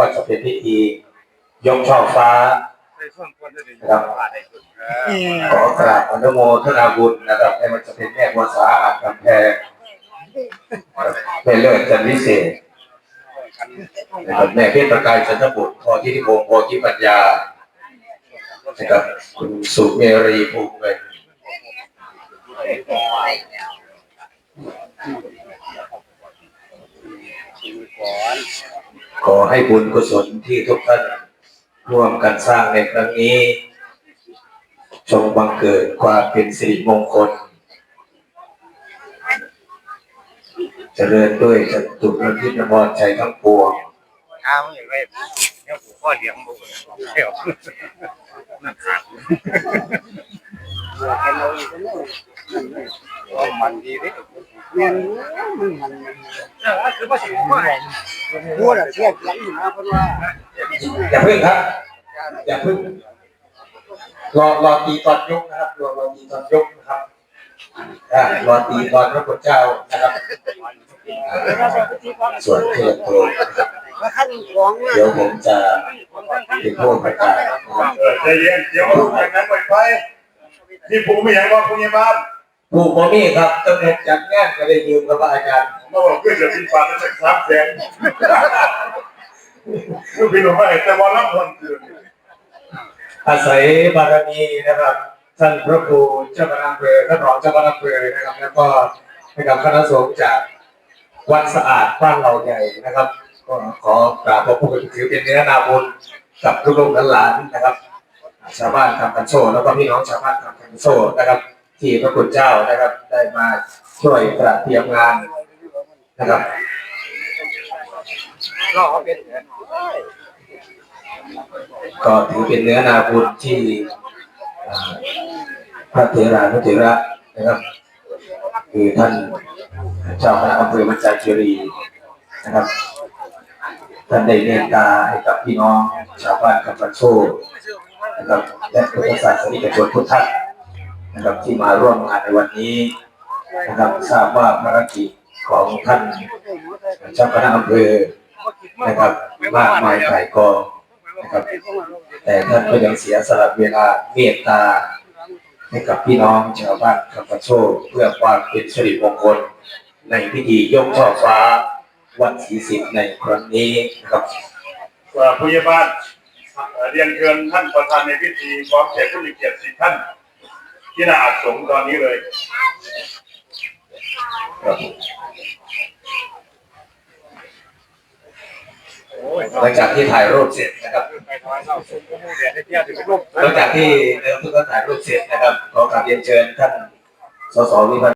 ก็จะเป็นพิธียกช่อฟ้านช่วงคนจะครับขอกราบอนุโมทนาบุญนะครับให้มันจะเป็นแม่บัวสาอาจกำแพงเป็นเลิศจันวิเศษนะครับแม่เพชรประกายจันทบุตรพอที่ที่พงศ์พอที่ปัญญานะครับคุณสุเมรีภูมิเงินก่อน ขอให้บุญกุศลที่ทุกท่านร่วมกันสร้างในครั้งนี้จงบังเกิดความเป็นสิริมงคล เจริญด้วยจตุรพิธมรใจทั้งปวงข้าวอย่างไรเนี่ยผูกข้อเลี้ยงบุกเที่ยวนั่นขาดมันดีดิเรียนมันมันเออคือภาษีว่า พูดอะเทียบกันอยู่นะเพราะว่าอย่าพึ่งครับ อย่าพึ่งรอรอตีตอนยกนะครับรอรอตีตอนยกนะครับอ่ารอตีตอนพระพุทธเจ้านะครับอ่าส่วนเครื่องโปรยนะครับว่าขั้นของนะเดี๋ยวผมจะเป็นผู้ประกาศนะครับเออใจเย็นเดี๋ยวอย่างนั้นไปไปนี่ผมไม่อยากว่าผู้ใหญ่บ้านผู้บ่มีครับตั้งแต่จัดงานก็ได้ยืมกับพระอาจารย์ ผมมาบอกก็จะมีปากแล้วสักสามแสนลูกพี่หนุ่มไม่แต่วันละคนคืออาศัยบารมีนะครับท่านพระครูเจ้าคณะอำเภอท่านรองเจ้าคณะอำเภอนะครับ แล้วก็นะครับคณะสงฆ์จากวัดสะอาดบ้านเราใหญ่นะครับก็ขอกราบพระพุทธถือเป็นเนื้อนาบุญกับลูกๆหลานๆนะครับ ชาวบ้านทำกันโซ่แล้วก็พี่น้องชาวบ้านทำกันโซ่นะครับ ที่พระคุณเจ้านะครับ ได้มาช่วยตระเตรียมงาน นะครับก็เขาเป็นก็ถือเป็นเนื้อนาบุญที่พระเถรานุเถระนะครับ คือท่านเจ้าคณะอำเภอมัจจาคีรีนะครับท่านได้เมตตาให้กับพี่น้องชาวบ้านกับปันโซนะครับและพุทธศาสนิกชนทุกท่านนะครับที่มาร่วมงานในวันนี้นะครับทราบว่าภารกิจ ของท่านเจ้าคณะอำเภอนะครับมากมายหลายกองนะครับ แต่ท่านก็ยังเสียสละเวลาเมตตาให้กับพี่น้องชาวบ้านคำปะโชคเพื่อความเป็นสิริมงคลในพิธียกช่อฟ้าวันที่สิบในครั้งนี้นะครับผู้ใหญ่บ้านเรียนเชิญท่านประธานในพิธีพร้อมแขกผู้มีเกียรติสิท่าน ที่น่าอักสงตอนนี้เลยครับ หลังจากที่ถ่ายรูปเสร็จนะครับหลังจากที่เดิมทุกท่านถ่ายรูปเสร็จนะครับขอกราบเรียนเชิญท่านสสวิพัฒน์